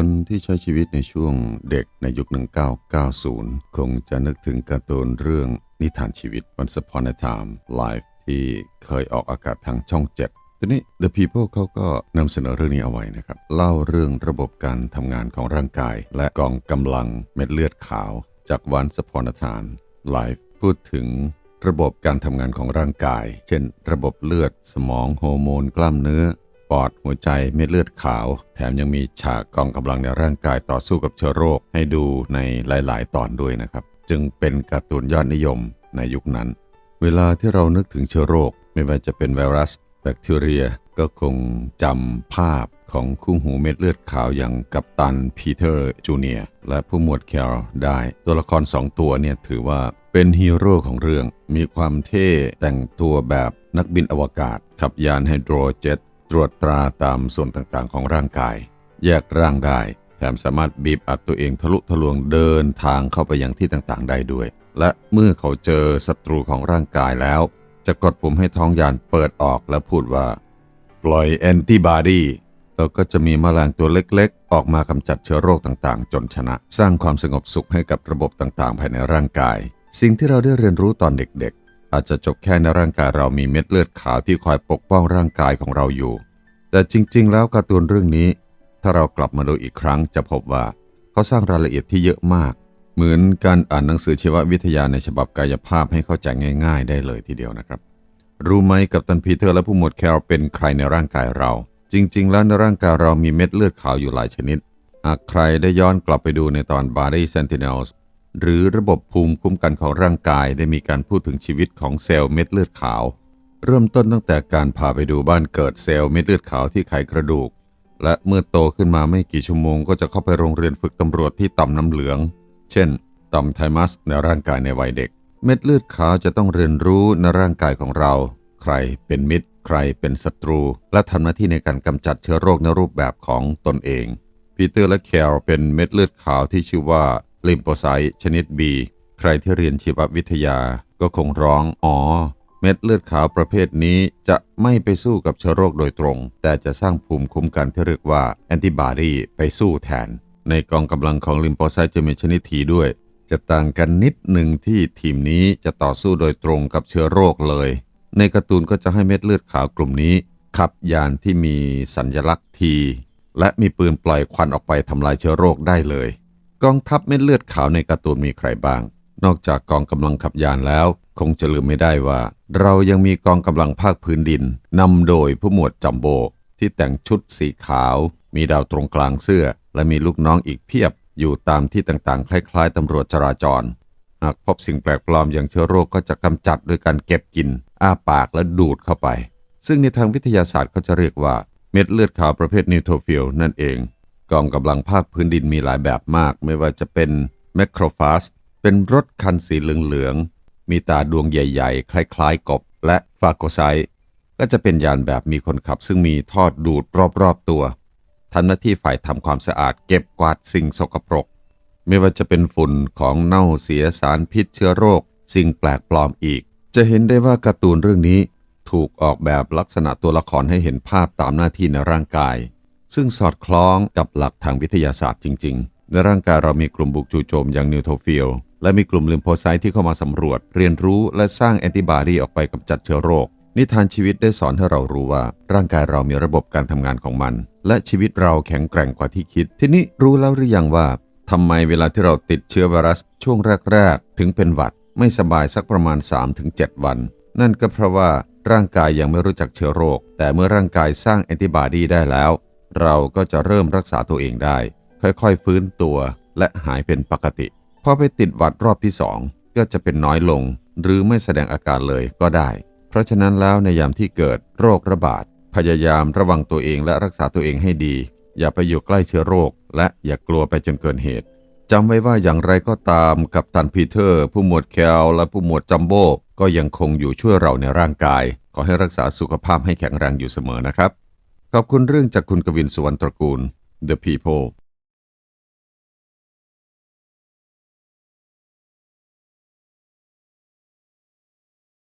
คนที่ใช้ชีวิตในช่วงเด็กในยุค 1990 คงจะนึกถึงการ์ตูนเรื่องนิทานชีวิต Once Upon a Time Life ที่เคยออกอากาศทางช่อง 7ทีนี้ The People เขาก็นำเสนอเรื่องนี้เอาไว้นะครับ เล่าเรื่องระบบการทำงานของร่างกาย และกองกำลังเม็ดเลือดขาว จาก Once Upon a Time Life พูดถึงระบบการทำงานของร่างกาย เช่น ระบบเลือดสมองโฮอร์โมนกล้ามเนื้อ ปอดหัวใจเม็ดเลือดขาว แถมยังมีฉากกองกำลังในร่างกายต่อสู้กับเชื้อโรค ให้ดูในหลาย ๆ ตอนด้วยนะครับ จึงเป็นการ์ตูนยอดนิยมในยุคนั้น เวลาที่เรานึกถึงเชื้อโรค ไม่ว่าจะเป็นไวรัส แบคทีเรีย ก็คงจำภาพของคู่หูเม็ดเลือดขาวอย่างกัปตันพีเตอร์จูเนียร์และผู้หมวดแคลได้ ตัวละครสองตัวเนี่ยถือว่าเป็นฮีโร่ของเรื่อง มีความเท่แต่งตัวแบบนักบินอวกาศ ขับยานไฮโดรเจ็ต ตรวจตราตามส่วนต่างๆ ของร่างกาย แยกร่างได้ แถมสามารถบีบอัดตัวเองทะลุทะลวงเดินทางเข้าไปยังที่ต่างๆ ได้ด้วย และเมื่อเขาเจอศัตรูของร่างกายแล้ว จะกดปุ่มให้ท้องยานเปิดออกและพูดว่า ปล่อยแอนติบอดีแล้วก็จะมีมแมลงตัวเล็กๆ ออกมากำจัดเชื้อโรคต่างๆ จนชนะ สร้างความสงบสุขให้กับระบบต่างๆ ภายในร่างกาย สิ่งที่เราได้เรียนรู้ตอนเด็กๆ อาจจะจบแค่ในร่างกายเรามีเม็ดเลือดขาวที่คอยปกป้องร่างกายของเราอยู่ แต่จริง ๆ แล้วการ์ตูนเรื่องนี้ ถ้าเรากลับมาดูอีกครั้งจะพบว่าเขาสร้างรายละเอียดที่เยอะมาก เหมือนการอ่านหนังสือชีววิทยาในฉบับกายภาพให้เข้าใจง่าย ๆ ได้เลยทีเดียวนะครับ รู้ไหมกับตันพีเตอร์และผู้หมวดแคลเป็นใครในร่างกายเรา จริง ๆ แล้วในร่างกายเรามีเม็ดเลือดขาวอยู่หลายชนิดหากใครได้ย้อนกลับไปดูในตอน Body Sentinels หรือระบบภูมิคุ้มกันของร่างกายได้มีการพูดถึงชีวิตของเซลล์เม็ดเลือดขาว เริ่มต้นตั้งแต่การพาไปดูบ้านเกิดเซลล์เม็ดเลือดขาวที่ไขกระดูก และเมื่อโตขึ้นมาไม่กี่ชั่วโมงก็จะเข้าไปโรงเรียนฝึกตำรวจที่ต่อมน้ำเหลือง เช่น ต่อมไทมัสในร่างกายในวัยเด็ก เม็ดเลือดขาวจะต้องเรียนรู้ในร่างกายของเรา ใครเป็นมิตร ใครเป็นศัตรู และทำหน้าที่ในการกำจัดเชื้อโรคในรูปแบบของตนเองปีเตอร์และแคลเป็นเม็ดเลือดขาวที่ชื่อว่า ลิมโปไซต์ชนิด B ใครที่เรียนชีววิทยาก็คงร้อง อ๋อ เม็ดเลือดขาวประเภทนี้จะไม่ไปสู้กับเชื้อโรคโดยตรง แต่จะสร้างภูมิคุ้มกันที่เรียกว่าแอนติบอดีไปสู้แทน ในกองกำลังของลิมโปไซต์จะมีชนิดทีด้วย จะต่างกันนิดหนึ่งที่ทีมนี้จะต่อสู้โดยตรงกับเชื้อโรคเลย ในการ์ตูนก็จะให้เม็ดเลือดขาวกลุ่มนี้ขับยานที่มีสัญลักษณ์ทีและมีปืนปล่อยควันออกไปทำลายเชื้อโรคได้เลย กองทัพเม็ดเลือดขาวในการ์ตูนมีใครบ้าง นอกจากกองกำลังขับยานแล้ว คงจะลืมไม่ได้ว่า เรายังมีกองกำลังภาคพื้นดินนำโดยผู้หมวดจัมโบที่แต่งชุดสีขาว มีดาวตรงกลางเสื้อ และมีลูกน้องอีกเพียบ อยู่ตามที่ต่างๆ คล้ายๆตำรวจจราจร หากพบสิ่งแปลกปลอมอย่างเชื้อโรคก็จะกำจัดด้วยการเก็บกิน อ้าปากและดูดเข้าไป ซึ่งในทางวิทยาศาสตร์เขาจะเรียกว่าเม็ดเลือดขาวประเภทนิวโทฟิลนั่นเอง กองกำลังภาคพื้นดินมีหลายแบบมาก ไม่ว่าจะเป็นแมคโครฟาสเป็นรถคันสีเหลืองๆ มีตาดวงใหญ่ๆ คล้ายๆกบและฟาโกไซต์ก็จะเป็นยานแบบมีคนขับ ซึ่งมีทอดดูดรอบๆตัวทำหน้าที่ฝ่ายทำความสะอาดเก็บกวาดสิ่งสกปรก ไม่ว่าจะเป็นฝุ่นของเน่าเสียสารพิษเชื้อโรค สิ่งแปลกปลอมอีก จะเห็นได้ว่าการ์ตูนเรื่องนี้ถูกออกแบบลักษณะตัวละครให้เห็นภาพตามหน้าที่ในร่างกาย ซึ่งสอดคล้องกับหลักทางวิทยาศาสตร์จริง ๆ ในร่างกายเรามีกลุ่มบุกจู่โจมอย่างนิวโทฟิลและมีกลุ่มลิมโฟไซต์ที่เข้ามาสำรวจ เรียนรู้และสร้างแอนติบอดีออกไปกำจัดเชื้อโรค นิทานชีวิตได้สอนให้เรารู้ว่า ร่างกายเรามีระบบการทำงานของมัน และชีวิตเราแข็งแกร่งกว่าที่คิด ทีนี้รู้แล้วหรือยังว่าทำไมเวลาที่เราติดเชื้อไวรัสช่วงแรกๆ ถึงเป็นหวัด ไม่สบายสักประมาณ 3-7 วัน นั่นก็เพราะว่าร่างกายยังไม่รู้จักเชื้อโรค แต่เมื่อร่างกายสร้างแอนติบอดีได้แล้ว เราก็จะเริ่มรักษาตัวเองได้ ค่อยๆฟื้นตัวและหายเป็นปกติ พอไปติดหวัดรอบที่สองก็จะเป็นน้อยลง หรือไม่แสดงอาการเลยก็ได้ เพราะฉะนั้นแล้วในยามที่เกิดโรคระบาด พยายามระวังตัวเองและรักษาตัวเองให้ดี อย่าไปอยู่ใกล้เชื้อโรค และอย่ากลัวไปจนเกินเหตุจำไว้ว่าอย่างไรก็ตามกับตันพีเตอร์ ผู้หมวดแคลและผู้หมวดจัมโบ้ก็ยังคงอยู่ช่วยเราในร่างกาย ขอให้รักษาสุขภาพให้แข็งแรงอยู่เสมอนะครับ ขอบคุณเรื่องจากคุณกวินสุวรรณตระกูล The People